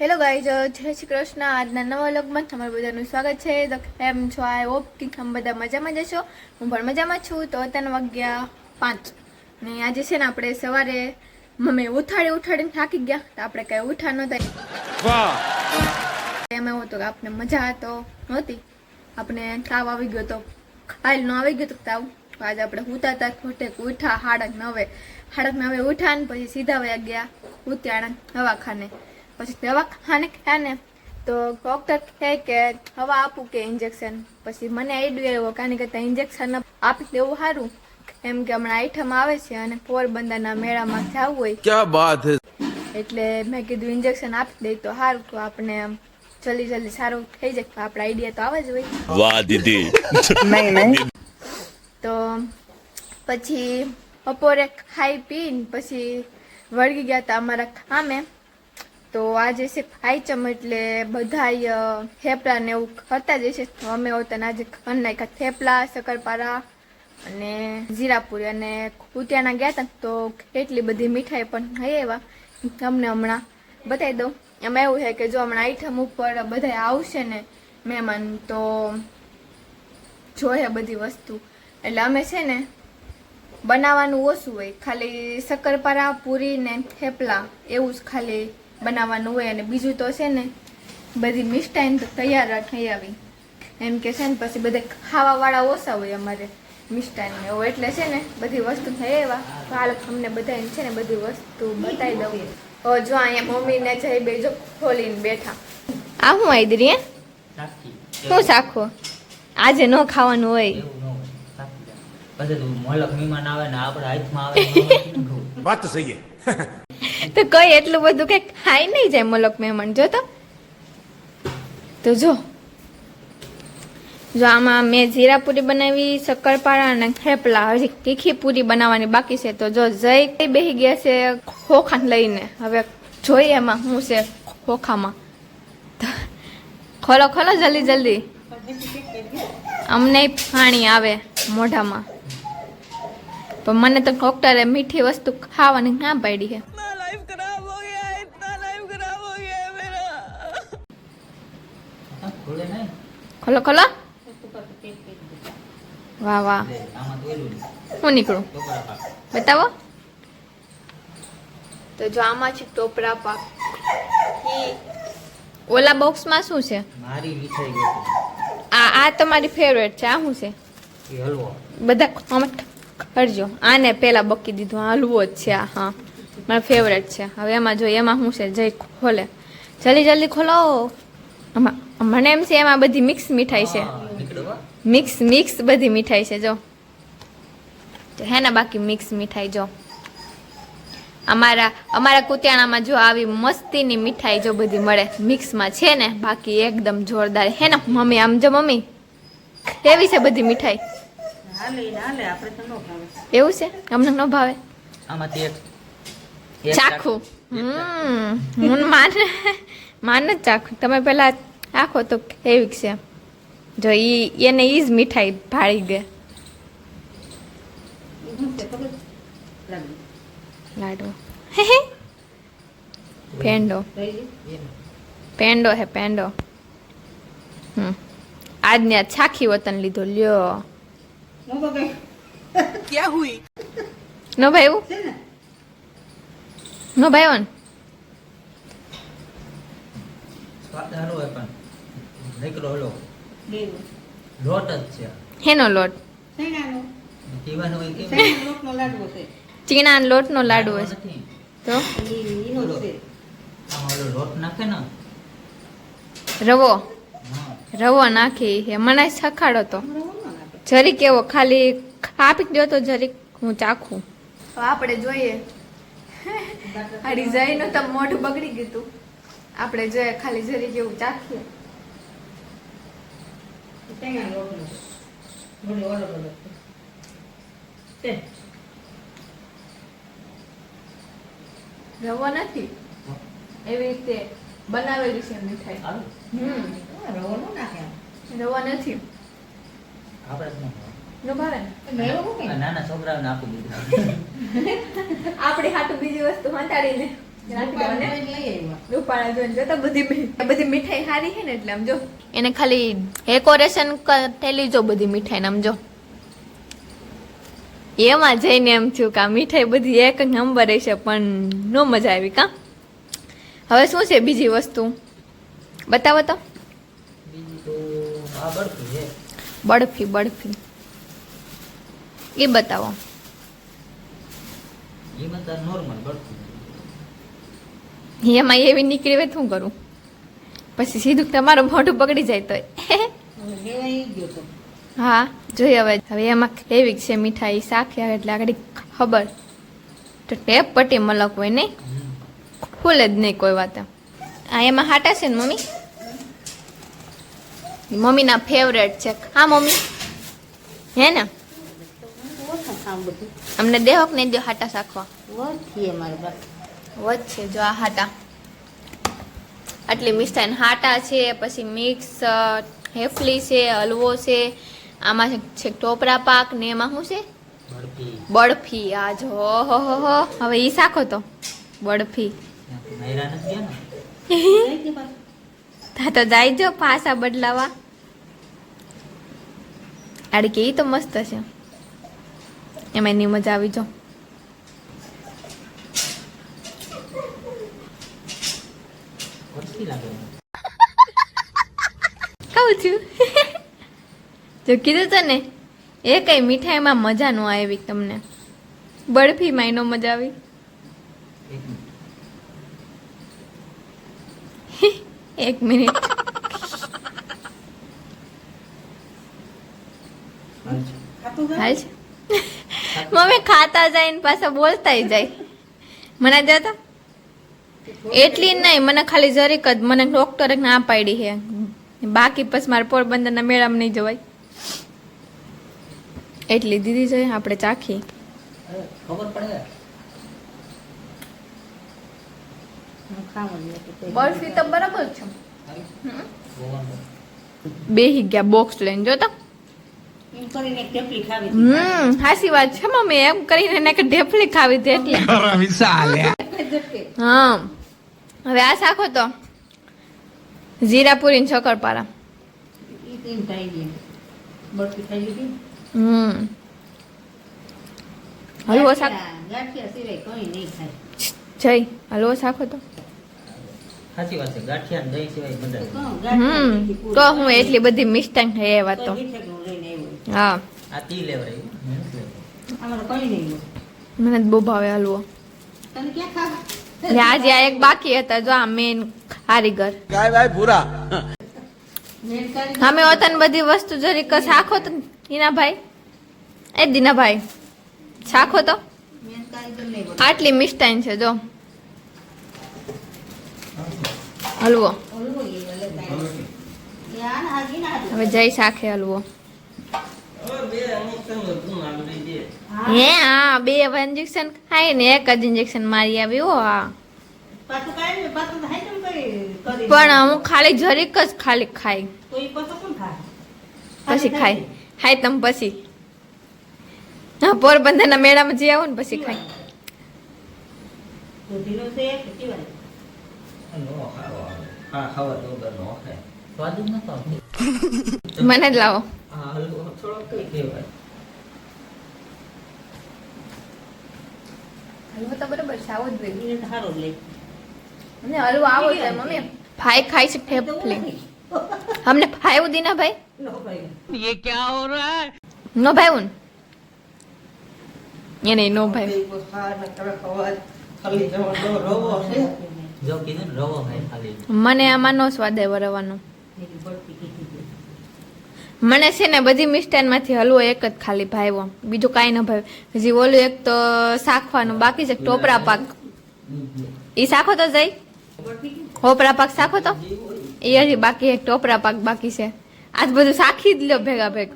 Hello guys જય શ્રી કૃષ્ણ. આજના નવા લોગમાં તમારું બધાનું સ્વાગત છે. તો કેમ છો? આ હોપ કે તમે બધા મજામાં જશો હું પણ મજામાં છું. તો ત્રણ વાગ્યા પાંચ. ને આજે છે ને આપણે સવારે મમ્મી ઉઠાડી ઉઠાડીને થાકી ગયા. તો આપણે કાંઈ ઉઠા નહોતા. એમ એવું હતું કે આપણે મજા તો નહોતી. આપણે તાવ આવી ગયો તો કાલ નો આવી ગયો તો તાવ. તો આજે આપણે ઉતા હતા ખોટે ઉઠા હાડક નવે. હાડક નવે ઉઠા ને પછી સીધા વયા ગયા ઉત્યાણા દવાખાને. પછી દવાખાને ખાને ને તો ડૉક્ટર કહે કે હવા આપું કે ઇન્જેક્શન પછી મને આઈડિયો આવ્યો કારણ કે ત્યાં ઇન્જેક્શન આપી દેવું સારું. એમ કે હમણાં આઈટમ આવે છે અને પોરબંદરના મેળામાં જવું હોય. ક્યાં વાત એટલે મેં કીધું ઇન્જેક્શન આપી દે તો સારું તો આપણે જલ્દી જલ્દી સારું થઈ જાય. આપણે આઈડિયા તો આવે જ હોય. વાહ દીદી. નહીં નહીં. તો પછી બપોરે ખાઈ પીને પછી વળગી ગયા હતા અમારા ખામે. તો આજે છે આઈચમ એટલે બધા થેપલા ને એવું કરતા જ છે અમે હોતા આજે ઘર નાખ્યા. થેપલા, શક્કરપારા અને જીરાપુરી અને કુતિયાના ગયા હતા તો એટલી બધી મીઠાઈ પણ થઈ એવા તમને હમણાં બતાવી દઉં. એમાં એવું છે કે જો હમણાં આઈટમ ઉપર બધા આવશે ને મહેમાન, તો જોઈએ બધી વસ્તુ. એટલે અમે છે ને બનાવવાનું ઓછું હોય. ખાલી શક્કરપારા, પૂરી ને થેપલા એવું જ ખાલી બનાવવાનું હોય અને બીજું તો છે ને બધી મિષ્ટાઈન તો તૈયાર થઈ આવી. એમ કે છે ને પછી બધા ખાવાવાળા ઓછા હોય અમારે મિષ્ટાઈન ને. એવું એટલે છે ને બધી વસ્તુ થઈ એવા. તો હાલ અમને બધાને છે ને બધી વસ્તુ બતાવી દઉં. ઓ જો અહીંયા મમ્મીને જઈ બે જો ખોલીને બેઠા. આ હું આઈદરી શું શાખો આજે ન ખાવાનું હોય. વાત ન તો કઈ એટલું બધું કંઈક ખાઈ નહીં જાય મલક મહેમાન. જો તો. તો જો. જો આમાં મેં જીરા પૂરી બનાવી શક્કરપારા અને થેપલા. હજી તીખી પૂરી બનાવવાની બાકી છે તો જો જઈ કઈ બેસી ગયા છે ખોખા લઈને. હવે જોઈએ એમાં શું છે ખોખામાં. ખોલો ખોલો જલ્દી જલ્દી. અમને પાણી આવે મોઢામાં. પણ મને તો ડોક્ટરે મીઠી વસ્તુ ખાવાની ના પાડી છે. હા, खराब हो ખોલો है વાહ વાહ ना खोलो खोलो એલું નહીં. હું નીકળું? બતાવો. તો જો આમાં છે ટોપરા પાક. ઓલા બોક્સમાં શું છે? મારી. આ આ તમારી ફેવરેટ છે. આ શું છે? બધા કરજો. આને પેલા બકી દીધું. આ હલવો જ છે. આ હા. મારો ફેવરેટ છે. હવે એમાં જોઈએ એમાં શું છે જઈ ખોલે. જલ્દી જલ્દી ખોલો. મને એમ છે એમાં બધી મિક્સ મીઠાઈ છે. મિક્સ મિક્સ બધી મીઠાઈ છે જો. તો હે ને બાકી મિક્સ મીઠાઈ જો. અમારા અમારા કુતિયાણામાં જો આવી મસ્તીની મીઠાઈ જો બધી મળે. મિક્સમાં છે ને બાકી એકદમ જોરદાર. હે ને મમ્મી આમ જો મમ્મી. કેવી છે બધી મીઠાઈ? એવું છે? અમને ન ભાવે? આમાંથી એક ચાખું. હમ. હું માન માન જ ચાખું. તમે પેલા આખો તો કેવી છે. જો ઈ એને ઈ જ મીઠાઈ ભાળી ગઈ લાડુ પેંડો. પેંડો હે પેંડો. હમ. આજને આ છાખી વતન લીધો. લ્યો. નો ભાઈ એવું? નો ભાઈ ઓન સ્વાદ સારો હોય પણ નીકળો હલો લોટ જ છે. હેનો લોટ? ચીણા લોટનો લાડુ હશે. તો? લોટ ને? રવો. રવો નાખી હે મને સખાડો તો. જરીક એવો ખાલી આપી દો તો જરીક હું ચાખું. આપણે જોઈએ. આ ડિઝાઇન તો મોઢું બગડી ગયું હતું આપણે જે ખાલી જરી જેવું ચાખીએ. રવો નથી? એવી રીતે બનાવેલી છે મીઠાઈ. રવો નથી? આપણે નાના છોકરાઓને આપી દીધું આપણે હાટું બીજી વસ્તુ હંતાડીને રાખી દેવા ને? લઈ આવ્યા. રૂપાળા જોઈને જોતા બધી મી- બધી મીઠાઈ સારી છે ને એટલે આમ જો. એને ખાલી ડેકોરેશન થયેલી જો બધી મીઠાઈ આમ જો. એમાં જઈને એમ થયું કે આ મીઠાઈ બધી એક નંબર છે પણ નો મજા આવી કા? હવે શું છે બીજી વસ્તુ? બતાવો તો. બરફી તો આ બરફી છે બરફી બરફી એ બતાવો. એમાં એવી નીકળી હોય શું કરું? પછી સીધું તમારું મોઢું પકડી જાય તો. હા જોઈએ હવે. હવે એમાં કેવી છે મીઠાઈ? શાખ્યા એટલે આગળ ખબર. તો ટેપ પટી મલક હોય નહીં ખુલે જ નહીં કોઈ વાત. આ એમાં હાટા છે ને મમ્મી? મમ્મીના ફેવરેટ છે. હા મમ્મી. હે ને? બધું અમને દેહો કે નહીં દો હાટા શાખવા વચ્ચે મારી પાસે. વચ્ચે જો આ હાટા. આટલી મિષ્ટાન હાટા છે પછી મિક્સ હેફલી છે હલવો છે આમાં છે- ટોપરા પાક ને એમાં શું છે? બરફી. બરફી. આ જો હો હો હો હવે ઈ શાખો તો. પાછું. તા તો જાય જો પાસા બદલાવા. આડી કે તો મસ્ત છે. એમાં એની મજા આવી જો. કહું છું. જો કીધું તો ને એ કઈ મીઠાઈમાં મજા ન આવી તમને. બરફીમાં એનો મજા આવી. એક મિનિટ. એક મિનિટ હાલ છે. મમ્મી ખાતા જાય ને પાછા બોલતાય જાય. મને જતા એટલી નહીં મને ખાલી જરીક જ મને ડોક્ટરે ના પાડી છે. બાકી પછી મારે પોરબંદરના મેળામાં નહીં જવાય. એટલી દીદી જોઈએ આપણે ચાખી હું. બરફી તો બરાબર છે. બેહી ગયા બોક્સ લઈને. જોતા એમ કરીને એક ટેપલી ખાવી હતી. હમ હાસી વાત છે મમ્મી. એમ કરીને એને કે ઢેફલી ખાવી હતી એટલે. હા. હવે આ શાખો તો જીરાપુરી ને શક્કરપારા. હમ. હલવો શાક. જઈ હલવો શાખો તો સાચી વાત છે ગાંઠિયા દહીં સિવાય બધા તો હમ. તો હું એટલી બધી મિસ્ટેક થઈ એ વાત તો હા. આ તી લેવરાય મને બહુ ભાવે હલવો તને ક્યાં ખાવ આજે આ એક બાકી હતા જો આ મેન કારીગર. ગાય ભાઈ ભૂરા. અમે ઓતન બધી વસ્તુ જરી જરીક શાખો તો હિનાભાઈ એ દીનાભાઈ. શાખો તો. આટલી મિસ્ટાઈન છે જો. હલવો. હવે જઈ શાખે હલવો. હા. હે. હા બે ઇન્જેક્શન ખાય ને એક જ ઇન્જેક્શન મારી આવી હો પણ હું ખાલી જરીક જ ખાલી ખાય પાછું કોણ ખાય? પછી ખાય ખાય તમ પછી. હા પોરબંદરના મેળામાં જઈ આવું ને પછી આવતો. મને જ લાવો. થોડો કહી દેવાય હલવો તો બરોબર છે આવો જ એને તો લે. મને હલવો આવો છે મમ્મી. ભાઈ ખાય છે મને આમાં નો સ્વાદ કીધી છે. મને છે ને બધી મિષ્ટાનમાંથી હલવો એક જ ખાલી ભાવ્યો બીજું કાંઈ ન ભાવે. હજી ઓલું એક તો શાખવાનું બાકી છે ટોપરા પાક. એ શાખો તો જઈ? હોપરા પાક શાખો તો? એ હજી બાકી એક ટોપરા પાક બાકી છે. આજ બધું શાખી જ લ્યો ભેગા ભેગ.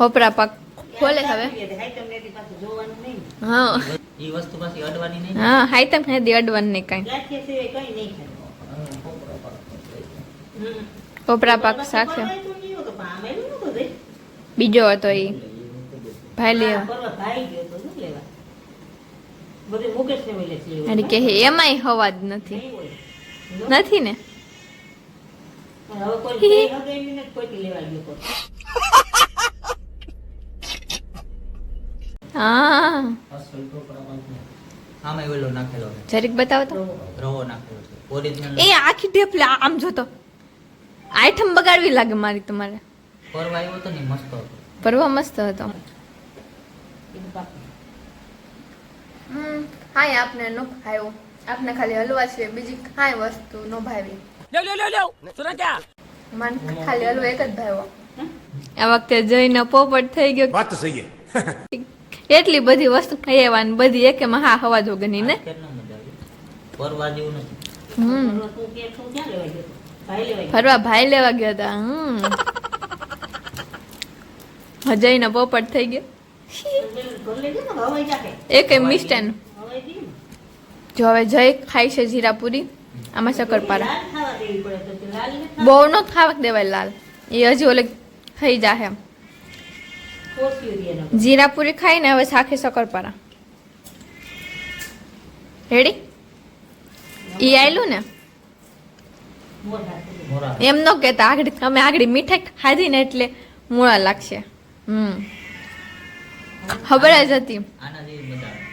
હોપરા પાક ખોલે હવે. હા. ઈ વસ્તુ અડવાની નહીં? હા હાઈ તમ હે અડવન નહીં કાંઈ ટોપરા પાક ભાઈ. બીજો હતો એ ભાઈ લેવા? અને કે એમાંય હવા જ નથી. નથી ને. હા. જરીક બતાવો તો. રવો નાખેલો છે. ઓરિજિનલ એ આખી ઢેફલે આમ જોતો. આઈટમ બગાડવી લાગે મારી તમારે. પરવા આવ્યો તો ને મસ્ત હતો. પરવા મસ્ત હતો. હાય આપને નો ખાયો આપને ખાલી હલવા છે બીજી કાંઈ વસ્તુ નો ભાવી લ્યો લ્યો લ્યો લ્યો સુરા મન ખાલી હલવો એક જ ભાવ્યો આ વખતે જઈને પોપટ થઈ ગયો. વાત સહી એટલી બધી વસ્તુ ખાઈ ખાવાની બધી એકે માં હા હવા જોગની ને. પરવા જેવું નથી. હમ. ફરવા? ભાઈ લેવા ગયો. હતા હમ જઈને પોપટ થઈ ગયો એક લઈ જાઓ ને, હવાઈ જાકે. એ મિસ્ટેન ને. જો હવે જય ખાય છે જીરાપુરી આમાં શક્કરપારા ને બહુ નો ખાવા દેવાય લાલ એ હજી ઓલે થઈ જાહે. જીરાપુરી ખાઈને હવે સાખે શક્કરપારા રેડી ઈ આયલું ને એમ ન કહેતા આગળ અમે આગળ મીઠાઈ ખાધી ને એટલે મૂળા લાગશે. હમ. ખબર જ હતી.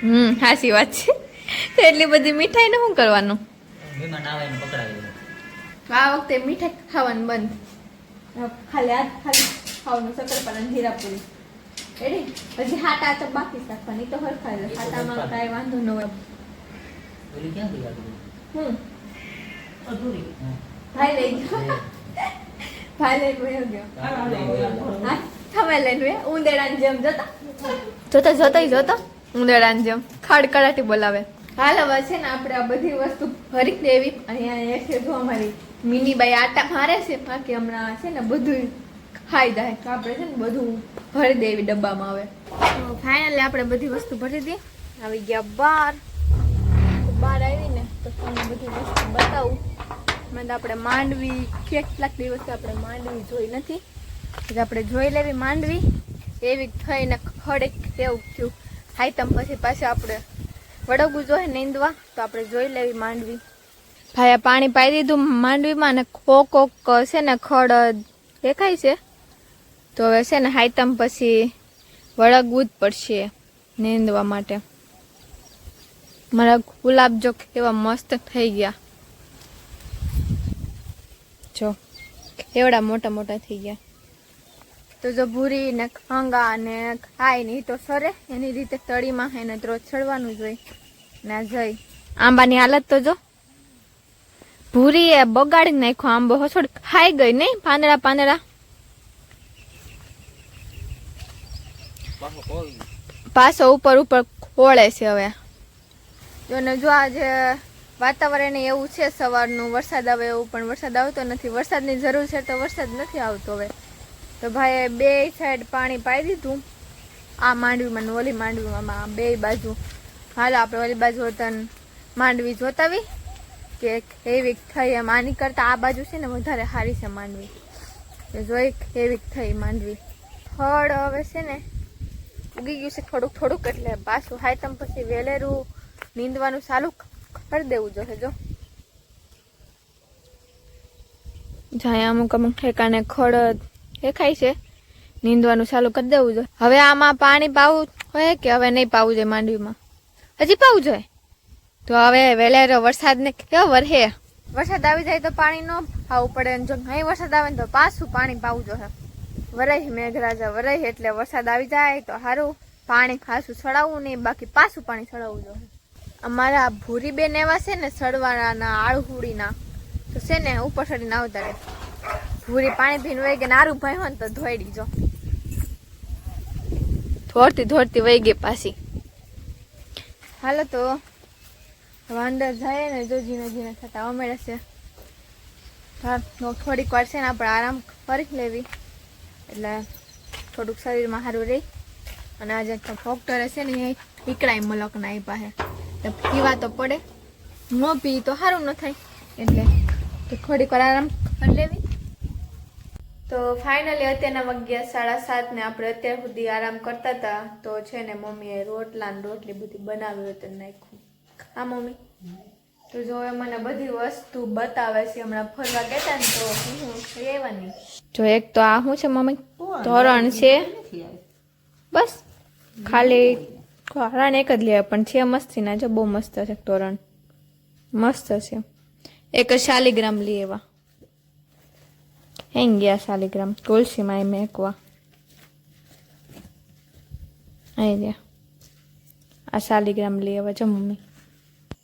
હમ સાચી વાત છે. તો એટલી બધી મીઠાઈ ને શું કરવાનું? આ વખતે મીઠાઈ ખાવાનું બંધ. ખાલી આ ખાલી ખાવાનું શક્કરપારા જીરાપુરી એડી પછી હાટા તો બાકી રાખવાની તો હરખાય હાટામાં કાંઈ વાંધો ન હોય. હમ. અધૂરી. ભાઈ લઈ ગયો. ભાઈ વયો ગયો. હા તમે લઈને વયા. ઉંદેડાની જેમ જોતા? જોતા જોતા જોતા. ઉંદેડાની જેમ. ખડખડાટી બોલાવે. હાલ હવે છે ને આપણે આ બધી વસ્તુ ભરી દેવી અહીંયા છે જો અમારી મિની બાઈ આટા મારે છે. બાકી હમણાં છે ને બધું ખાઈ જાય. તો આપણે છે ને બધું ભરી દેવી ડબ્બામાં આવે ફાઇનલી આપણે બધી વસ્તુ ભરી દઈએ. આવી ગયા બાર. બહાર આવીને તો તમને બધી વસ્તુ બતાવું. મને આપણે માંડવી, કેટલાક દિવસથી આપણે માંડવી જોઈ નથી. એટલે આપણે જોઈ લેવી માંડવી. એવી થઈને ખડેક તેવું થયું. હાઈ તમ પછી પાછું આપણે વડગું જોઈએ નીંદવા, તો આપણે જોઈ લેવી માંડવી. ભાઈ પાણી પાઈ દીધું માંડવીમાં ને ખોક કોક છે ને ખડ દેખાય છે. તો હવે છે ને હાઈતમ પછી વળગવું જ પડશે નીંદવા માટે. મારા ગુલાબ જો કેવા મસ્ત થઈ ગયા. જો એવડા મોટા મોટા થઈ ગયા. તો જો ભૂરી ને ખંગા ને ખાય ને તો સરે એની રીતે તળીમાં એને તો ચડવાનું જોઈ ના જઈ આંબાની હાલત તો જો. ભૂરી એ બગાડી નાખ્યો આંબો હસોડ ખાઈ ગઈ નહીં પાંદડા પાંદડા. પાછો ઉપર ઉપર ખોળે છે હવે. જો ને જો આજે વાતાવરણ એવું છે, સવારનું વરસાદ આવે એવું પણ વરસાદ આવતો નથી. વરસાદની જરૂર છે તો વરસાદ નથી આવતો હવે. તો ભાઈએ બે સાઈડ પાણી પાઈ દીધું. આ માંડવીમાં ઓલી માંડવીમાં બે બાજુ. હાલો આપણે ઓલી બાજુ તન માંડવી જોતાવી કે એવી થઈ એમ. આની કરતાં આ બાજુ છે ને વધારે સારી છે માંડવી. જોઈ એવી થઈ માંડવી. ફળ હવે છે ને ઉગી ગયું છે થોડુંક થોડુંક એટલે પાછું હાયતમ પછી વેલેરું, નીંદવાનું ચાલુ કરી દેવું જોઈએ જો. જાય અમુક અમુક ઠેકાને ખડ દેખાય છે. નીંદવાનું ચાલુ કરી દેવું જોઈએ હવે આમાં પાણી પાવું હોય કે હવે નહીં પાવું જોઈએ માંડવીમાં? હજી પાવું જોઈએ? તો હવે વેલેરો વરસાદ ને કેવો વરહે વરસાદ આવી જાય તો પાણી ન પાવું પડે જો નહીં વરસાદ આવે ને તો પાછું પાણી પાવું જોઈએ વરાય મેઘરાજા વરાય એટલે વરસાદ આવી જાય તો સારું પાણી ખાસું ચડાવવું નહીં બાકી પાછું પાણી ચડાવવું જોઈએ અમારા ભૂરી બેન એવા છે ને સડવાના આળહુડીના, તો છે ને ઉપર ચડીને આવતા રહે ભૂરી પાણી પીને વહી ગયા નારું ભાઈ હોય ને તો ધોઈડી જો. ધોરતી ધોરતી વહી ગઈ પાછી. હાલો તો વાંદર જાય ને જો જીને જીને થતા અમેડે છે. થોડીક વાર છે ને, આપણે આરામ કરી લેવી. એટલે થોડુંક શરીરમાં સારું રહી. અને આજે ડોક્ટરે છે ને, એ ઈકડાય મલકના એ પાસે પીવા તો પડે. ન પી તો સારું ન થાય. એટલે થોડીક વાર આરામ કરી લેવી. તો ફાઇનલી અત્યારના વાગ્યા સાડા સાત ને આપણે અત્યાર સુધી આરામ કરતા હતા. તો છે ને મમ્મીએ રોટલા ને રોટલી બધી બનાવી હતી નાખ્યું. હા મમ્મી? તો જો એ મને બધી વસ્તુ બતાવે છે હમણાં ફરવા ગયા ને તો હું લેવાની જો એક તો આ શું છે મમ્મી? ધોરણ છે. બસ ખાલી ધોરણ એક જ લેવા પણ છે મસ્તી ના, જો બહુ મસ્ત છે તોરણ. મસ્ત છે. એક શાલિગ્રામ લઈ એવા. હેંગ ગયા શાલિગ્રામ. તુલસીમાં એ મેકવા અહીં ગયા. આ શાલિગ્રામ લઈ એવા જો મમ્મી.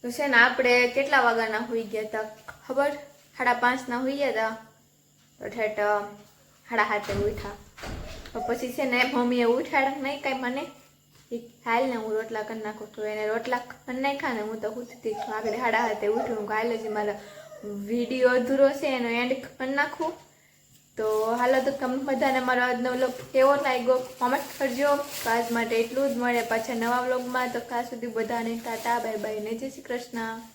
તો છે ને આપણે કેટલા વાગ્યાના હોઈ ગયા હતા? ખબર? સાડા પાંચના હોઈ ગયા હતા? તો ઠેઠ સાડા હાથે ઉઠા તો પછી છે ને મમ્મીએ ઉઠાડ નહીં કાંઈ મને? હાલ ને હું રોટલા કરી નાખું છું. એને રોટલા કરી નાખ્યા ને હું તો ઉઠતી છું. આગળ સાડા હાથે ઉઠું. હું કાલે જ મારો વીડિયો અધૂરો છે, એનો એન્ડ કરી નાખું. તો હાલો તો તમે બધાને મારો આજનો વ્લોગ કેવો લાગ્યો? કોમેન્ટ કરજો. આજ માટે એટલું જ મળે પાછા નવા વ્લોગમાં તો ખાસ સુધી બધાને ટાટા, બાય બાય ને જય શ્રી કૃષ્ણ.